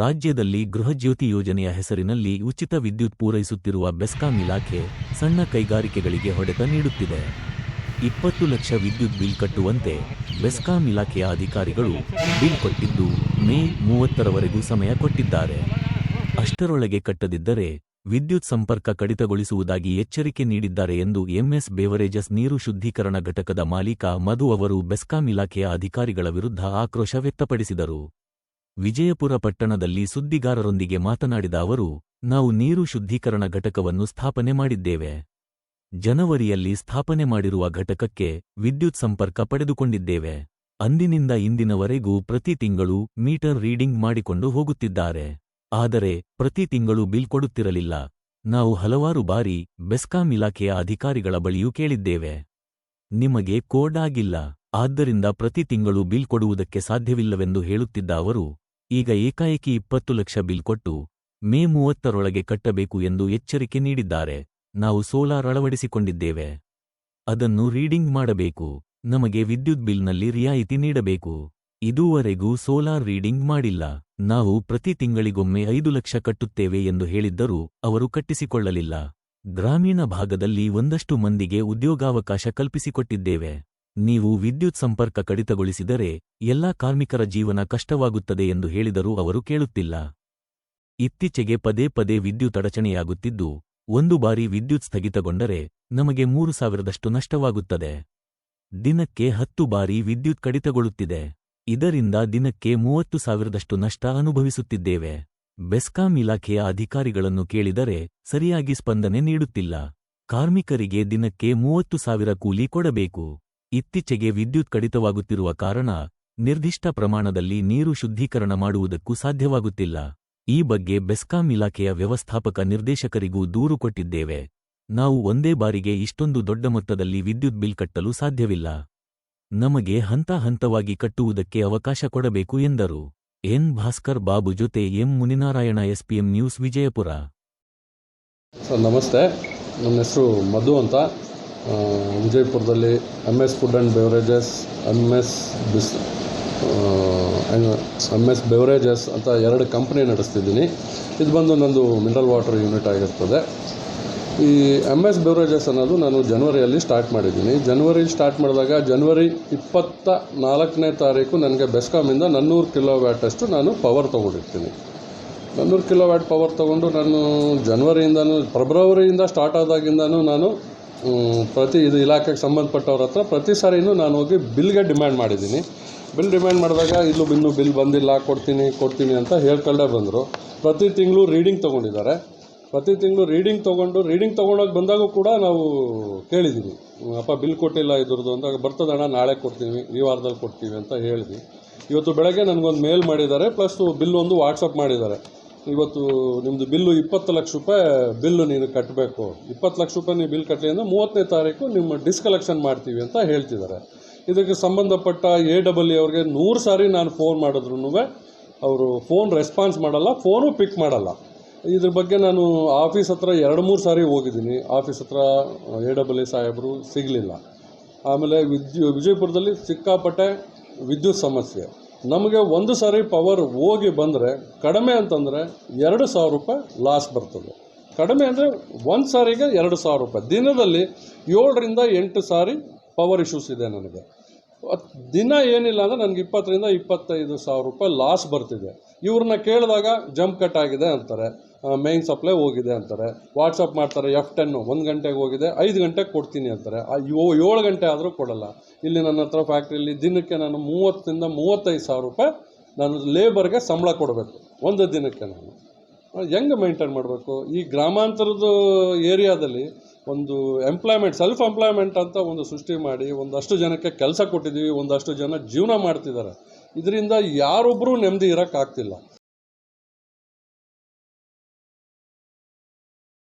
ರಾಜ್ಯದಲ್ಲಿ ಗೃಹಜ್ಯೋತಿ ಯೋಜನೆಯ ಹೆಸರಿನಲ್ಲಿ ಉಚಿತ ವಿದ್ಯುತ್ ಪೂರೈಸುತ್ತಿರುವ ಬೆಸ್ಕಾಂ ಇಲಾಖೆ ಸಣ್ಣ ಕೈಗಾರಿಕೆಗಳಿಗೆ ಹೊಡೆತ ನೀಡುತ್ತಿದೆ. ಇಪ್ಪತ್ತು ಲಕ್ಷ ವಿದ್ಯುತ್ ಬಿಲ್ ಕಟ್ಟುವಂತೆ ಬೆಸ್ಕಾಂ ಇಲಾಖೆಯ ಅಧಿಕಾರಿಗಳು ಬಿಲ್ ಕೊಟ್ಟಿದ್ದು ಮೇ ಮೂವತ್ತರವರೆಗೂ ಸಮಯ ಕೊಟ್ಟಿದ್ದಾರೆ. ಅಷ್ಟರೊಳಗೆ ಕಟ್ಟದಿದ್ದರೆ ವಿದ್ಯುತ್ ಸಂಪರ್ಕ ಕಡಿತಗೊಳಿಸುವುದಾಗಿ ಎಚ್ಚರಿಕೆ ನೀಡಿದ್ದಾರೆ ಎಂದು ಎಂಎಸ್ ಬೇವರೇಜಸ್ ನೀರು ಶುದ್ಧೀಕರಣ ಘಟಕದ ಮಾಲೀಕ ಮಧು ಅವರು ಬೆಸ್ಕಾಂ ಇಲಾಖೆಯ ಅಧಿಕಾರಿಗಳ ವಿರುದ್ಧ ಆಕ್ರೋಶ ವ್ಯಕ್ತಪಡಿಸಿದರು. ವಿಜಯಪುರ ಪಟ್ಟಣದಲ್ಲಿ ಸುದ್ದಿಗಾರರೊಂದಿಗೆ ಮಾತನಾಡಿದ ಅವರು, ನಾವು ನೀರು ಶುದ್ಧೀಕರಣ ಘಟಕವನ್ನು ಸ್ಥಾಪನೆ ಮಾಡಿದ್ದೇವೆ. ಜನವರಿಯಲ್ಲಿ ಸ್ಥಾಪನೆ ಮಾಡಿರುವ ಘಟಕಕ್ಕೆ ವಿದ್ಯುತ್ ಸಂಪರ್ಕ ಪಡೆದುಕೊಂಡಿದ್ದೇವೆ. ಅಂದಿನಿಂದ ಇಂದಿನವರೆಗೂ ಪ್ರತಿ ತಿಂಗಳು ಮೀಟರ್ ರೀಡಿಂಗ್ ಮಾಡಿಕೊಂಡು ಹೋಗುತ್ತಿದ್ದಾರೆ. ಆದರೆ, ಪ್ರತಿ ತಿಂಗಳು ಬಿಲ್ ಕೊಡುತ್ತಿರಲಿಲ್ಲ. ನಾವು ಹಲವಾರು ಬಾರಿ ಬೆಸ್ಕಾಂ ಇಲಾಖೆಯ ಅಧಿಕಾರಿಗಳ ಬಳಿಯೂ ಕೇಳಿದ್ದೇವೆ. ನಿಮಗೆ ಕೋಡ್ ಆಗಿಲ್ಲ. ಆದ್ದರಿಂದ ಪ್ರತಿ ತಿಂಗಳು ಬಿಲ್ ಕೊಡುವುದಕ್ಕೆ ಸಾಧ್ಯವಿಲ್ಲವೆಂದು ಹೇಳುತ್ತಿದ್ದ ಅವರು ಈಗ ಏಕಾಏಕಿ ಇಪ್ಪತ್ತು ಲಕ್ಷ ಬಿಲ್ ಕೊಟ್ಟು ಮೇ ಮೂವತ್ತರೊಳಗೆ ಕಟ್ಟಬೇಕು ಎಂದು ಎಚ್ಚರಿಕೆ ನೀಡಿದ್ದಾರೆ. ನಾವು ಸೋಲಾರ್ ಅಳವಡಿಸಿಕೊಂಡಿದ್ದೇವೆ. ಅದನ್ನು ರೀಡಿಂಗ್ ಮಾಡಬೇಕು. ನಮಗೆ ವಿದ್ಯುತ್ ಬಿಲ್ನಲ್ಲಿ ರಿಯಾಯಿತಿ ನೀಡಬೇಕು. ಇದುವರೆಗೂ ಸೋಲಾರ್ ರೀಡಿಂಗ್ ಮಾಡಿಲ್ಲ. ನಾವು ಪ್ರತಿ ತಿಂಗಳಿಗೊಮ್ಮೆ ಐದು ಲಕ್ಷ ಕಟ್ಟುತ್ತೇವೆ ಎಂದು ಹೇಳಿದ್ದರೂ ಅವರು ಕಟ್ಟಿಸಿಕೊಳ್ಳಲಿಲ್ಲ. ಗ್ರಾಮೀಣ ಭಾಗದಲ್ಲಿ ಒಂದಷ್ಟು ಮಂದಿಗೆ ಉದ್ಯೋಗಾವಕಾಶ ಕಲ್ಪಿಸಿಕೊಟ್ಟಿದ್ದೇವೆ. ನೀವು ವಿದ್ಯುತ್ ಸಂಪರ್ಕ ಕಡಿತಗೊಳಿಸಿದರೆ ಎಲ್ಲಾ ಕಾರ್ಮಿಕರ ಜೀವನ ಕಷ್ಟವಾಗುತ್ತದೆ ಎಂದು ಹೇಳಿದರೂ ಅವರು ಕೇಳುತ್ತಿಲ್ಲ. ಇತ್ತೀಚೆಗೆ ಪದೇ ಪದೇ ವಿದ್ಯುತ್ ಅಡಚಣೆಯಾಗುತ್ತಿದ್ದು, ಒಂದು ಬಾರಿ ವಿದ್ಯುತ್ ಸ್ಥಗಿತಗೊಂಡರೆ ನಮಗೆ ಮೂರು ಸಾವಿರದಷ್ಟು ನಷ್ಟವಾಗುತ್ತದೆ. ದಿನಕ್ಕೆ ಹತ್ತು ಬಾರಿ ವಿದ್ಯುತ್ ಕಡಿತಗೊಳ್ಳುತ್ತಿದೆ. ಇದರಿಂದ ದಿನಕ್ಕೆ ಮೂವತ್ತು ಸಾವಿರದಷ್ಟು ನಷ್ಟ ಅನುಭವಿಸುತ್ತಿದ್ದೇವೆ. ಬೆಸ್ಕಾಂ ಇಲಾಖೆಯ ಅಧಿಕಾರಿಗಳನ್ನು ಕೇಳಿದರೆ ಸರಿಯಾಗಿ ಸ್ಪಂದನೆ ನೀಡುತ್ತಿಲ್ಲ. ಕಾರ್ಮಿಕರಿಗೆ ದಿನಕ್ಕೆ ಮೂವತ್ತು ಸಾವಿರ ಕೂಲಿ ಕೊಡಬೇಕು. ಇತ್ತೀಚೆಗೆ ವಿದ್ಯುತ್ ಕಡಿತವಾಗುತ್ತಿರುವ ಕಾರಣ ನಿರ್ದಿಷ್ಟ ಪ್ರಮಾಣದಲ್ಲಿ ನೀರು ಶುದ್ಧೀಕರಣ ಮಾಡುವುದಕ್ಕೂ ಸಾಧ್ಯವಾಗುತ್ತಿಲ್ಲ. ಈ ಬಗ್ಗೆ ಬೆಸ್ಕಾಂ ಇಲಾಖೆಯ ವ್ಯವಸ್ಥಾಪಕ ನಿರ್ದೇಶಕರಿಗೂ ದೂರು ಕೊಟ್ಟಿದ್ದೇವೆ. ನಾವು ಒಂದೇ ಬಾರಿಗೆ ಇಷ್ಟೊಂದು ದೊಡ್ಡ ಮೊತ್ತದಲ್ಲಿ ವಿದ್ಯುತ್ ಬಿಲ್ ಕಟ್ಟಲು ಸಾಧ್ಯವಿಲ್ಲ. ನಮಗೆ ಹಂತ ಹಂತವಾಗಿ ಕಟ್ಟುವುದಕ್ಕೆ ಅವಕಾಶ ಕೊಡಬೇಕು ಎಂದರು. ಎನ್. ಭಾಸ್ಕರ್ ಬಾಬು ಜೊತೆ M. Muninarayana, SPM news Vijayapura. Sir, ನಮಸ್ತೆ. ನನ್ನ ಹೆಸರು ಮಧು ಅಂತ. ವಿಜಯಪುರದಲ್ಲಿ M S food and beverages M S ಬಿಸ್ ಎಂ ಎಸ್ ಬೆವರೇಜಸ್ ಅಂತ ಎರಡು ಕಂಪ್ನಿ ನಡೆಸ್ತಿದ್ದೀನಿ. ಇದು ಬಂದು ನಂದು ಮಿನರಲ್ ವಾಟರ್ ಯೂನಿಟ್ ಆಗಿರ್ತದೆ. ಈ ಎಂ ಎಸ್ ಬೆವರೇಜಸ್ ಅನ್ನೋದು ನಾನು ಜನವರಿಯಲ್ಲಿ ಸ್ಟಾರ್ಟ್ ಮಾಡಿದ್ದೀನಿ. ಜನವರಿ ಸ್ಟಾರ್ಟ್ ಮಾಡಿದಾಗ ಜನವರಿ ಇಪ್ಪತ್ತ ನಾಲ್ಕನೇ ತಾರೀಕು ನನಗೆ ಬೆಸ್ಕಾಮಿಂದ ನನ್ನೂರು ಕಿಲೋ ವ್ಯಾಟಷ್ಟು ನಾನು ಪವರ್ ತೊಗೊಂಡಿರ್ತೀನಿ. ನನ್ನೂರು ಕಿಲೋ ವ್ಯಾಟ್ ಪವರ್ ತೊಗೊಂಡು ನಾನು ಜನವರಿಯಿಂದನೂ ಫೆಬ್ರವರಿಯಿಂದ ಸ್ಟಾರ್ಟ್ ಆದಾಗಿಂದನೂ ನಾನು ಪ್ರತಿ ಇದು ಇಲಾಖೆಗೆ ಸಂಬಂಧಪಟ್ಟವ್ರ ಹತ್ರ ಪ್ರತಿ ಸಾರಿನೂ ನಾನು ಹೋಗಿ ಬಿಲ್ಗೆ ಡಿಮ್ಯಾಂಡ್ ಮಾಡಿದ್ದೀನಿ. ಬಿಲ್ ಡಿಮ್ಯಾಂಡ್ ಮಾಡಿದಾಗ ಇಲ್ಲೂ ಇನ್ನೂ ಬಿಲ್ ಬಂದಿಲ್ಲ, ಕೊಡ್ತೀನಿ ಕೊಡ್ತೀನಿ ಅಂತ ಹೇಳ್ಕೊಂಡೇ ಬಂದರು. ಪ್ರತಿ ತಿಂಗಳು ರೀಡಿಂಗ್ ತೊಗೊಂಡಿದ್ದಾರೆ. ಪ್ರತಿ ತಿಂಗಳು ರೀಡಿಂಗ್ ತೊಗೊಂಡು, ರೀಡಿಂಗ್ ತೊಗೊಂಡೋಗಿ ಬಂದಾಗೂ ಕೂಡ ನಾವು ಕೇಳಿದ್ದೀವಿ ಅಪ್ಪ ಬಿಲ್ ಕೊಟ್ಟಿಲ್ಲ ಇದ್ರದ್ದು ಅಂದಾಗ ಬರ್ತದಣ್ಣ ನಾಳೆ ಕೊಡ್ತೀವಿ ಈ ವಾರದಲ್ಲಿ ಕೊಡ್ತೀವಿ ಅಂತ ಹೇಳಿದ್ವಿ. ಇವತ್ತು ಬೆಳಗ್ಗೆ ನನಗೊಂದು ಮೇಲ್ ಮಾಡಿದ್ದಾರೆ, ಪ್ಲಸ್ ಬಿಲ್ ಒಂದು ವಾಟ್ಸಪ್ ಮಾಡಿದ್ದಾರೆ. ಇವತ್ತು ನಿಮ್ಮದು ಬಿಲ್ಲು ಇಪ್ಪತ್ತು ಲಕ್ಷ ರೂಪಾಯಿ, ಬಿಲ್ಲು ನೀನು ಕಟ್ಟಬೇಕು ಇಪ್ಪತ್ತು ಲಕ್ಷ ರೂಪಾಯಿ ನೀವು ಬಿಲ್ ಕಟ್ಟಲಿ ಅಂದರೆ ಮೂವತ್ತನೇ ತಾರೀಕು ನಿಮ್ಮ ಡಿಸ್ಕಲೆಕ್ಷನ್ ಮಾಡ್ತೀವಿ ಅಂತ ಹೇಳ್ತಿದ್ದಾರೆ. ಇದಕ್ಕೆ ಸಂಬಂಧಪಟ್ಟ ಎ ಡಬಲ್ ಅವ್ರಿಗೆ ನೂರು ಸಾರಿ ನಾನು ಫೋನ್ ಮಾಡಿದ್ರು ಅವರು ಫೋನ್ ರೆಸ್ಪಾನ್ಸ್ ಮಾಡಲ್ಲ, ಫೋನು ಪಿಕ್ ಮಾಡಲ್ಲ. ಇದ್ರ ಬಗ್ಗೆ ನಾನು ಆಫೀಸ್ ಹತ್ರ ಎರಡು ಮೂರು ಸಾರಿ ಹೋಗಿದ್ದೀನಿ. ಆಫೀಸ್ ಹತ್ರ ಎ ಡಬಲ್ ಎ ಸಾಹೇಬರು ಸಿಗಲಿಲ್ಲ. ಆಮೇಲೆ ವಿದ್ಯು ವಿಜಯಪುರದಲ್ಲಿ ಸಿಕ್ಕಾಪಟ್ಟೆ ವಿದ್ಯುತ್ ಸಮಸ್ಯೆ. ನಮಗೆ ಒಂದು ಸಾರಿ ಪವರ್ ಹೋಗಿ ಬಂದರೆ, ಕಡಿಮೆ ಅಂತಂದರೆ ಎರಡು ಸಾವಿರ ರೂಪಾಯಿ ಲಾಸ್ ಬರ್ತದೆ. ಕಡಿಮೆ ಅಂದರೆ ಒಂದು ಸಾರಿಗೆ ಎರಡು ಸಾವಿರ ರೂಪಾಯಿ. ದಿನದಲ್ಲಿ ಏಳರಿಂದ ಎಂಟು ಸಾರಿ ಪವರ್ ಇಶ್ಯೂಸ್ ಇದೆ ನನಗೆ. ದಿನ ಏನಿಲ್ಲ ಅಂದರೆ ನನಗೆ ಇಪ್ಪತ್ತರಿಂದ ಇಪ್ಪತ್ತೈದು ಸಾವಿರ ರೂಪಾಯಿ ಲಾಸ್ ಬರ್ತಿದೆ. ಇವ್ರನ್ನ ಕೇಳಿದಾಗ ಜಂಪ್ ಕಟ್ ಆಗಿದೆ ಅಂತಾರೆ. ಮೈನ್ ಸಪ್ಲೈ ಹೋಗಿದೆ ಅಂತಾರೆ. ವಾಟ್ಸಪ್ ಮಾಡ್ತಾರೆ ಎಫ್ ಟೆನ್ನು ಒಂದು ಗಂಟೆಗೆ ಹೋಗಿದೆ, ಐದು ಗಂಟೆಗೆ ಕೊಡ್ತೀನಿ ಅಂತಾರೆ. ಏಳು ಗಂಟೆ ಆದರೂ ಕೊಡಲ್ಲ. ಇಲ್ಲಿ ನನ್ನ ಹತ್ರ ಫ್ಯಾಕ್ಟ್ರಿಯಲ್ಲಿ ದಿನಕ್ಕೆ ನಾನು ಮೂವತ್ತರಿಂದ ಮೂವತ್ತೈದು ಸಾವಿರ ರೂಪಾಯಿ ನಾನು ಲೇಬರ್ಗೆ ಸಂಬಳ ಕೊಡಬೇಕು. ಒಂದು ದಿನಕ್ಕೆ ನಾನು. ಹೆಂಗೆ ಮೇಂಟೈನ್ ಮಾಡಬೇಕು? ಈ ಗ್ರಾಮಾಂತರದ ಏರಿಯಾದಲ್ಲಿ ಒಂದು ಎಂಪ್ಲಾಯ್ಮೆಂಟ್ ಸೆಲ್ಫ್ ಎಂಪ್ಲಾಯ್ಮೆಂಟ್ ಅಂತ ಒಂದು ಸೃಷ್ಟಿ ಮಾಡಿ ಒಂದಷ್ಟು ಜನಕ್ಕೆ ಕೆಲಸ ಕೊಟ್ಟಿದ್ದೀವಿ, ಒಂದಷ್ಟು ಜನ ಜೀವನ ಮಾಡ್ತಿದ್ದಾರೆ. ಇದರಿಂದ ಯಾರೊಬ್ಬರೂ ನೆಮ್ಮದಿ ಇರೋಕ್ಕಾಗ್ತಿಲ್ಲ.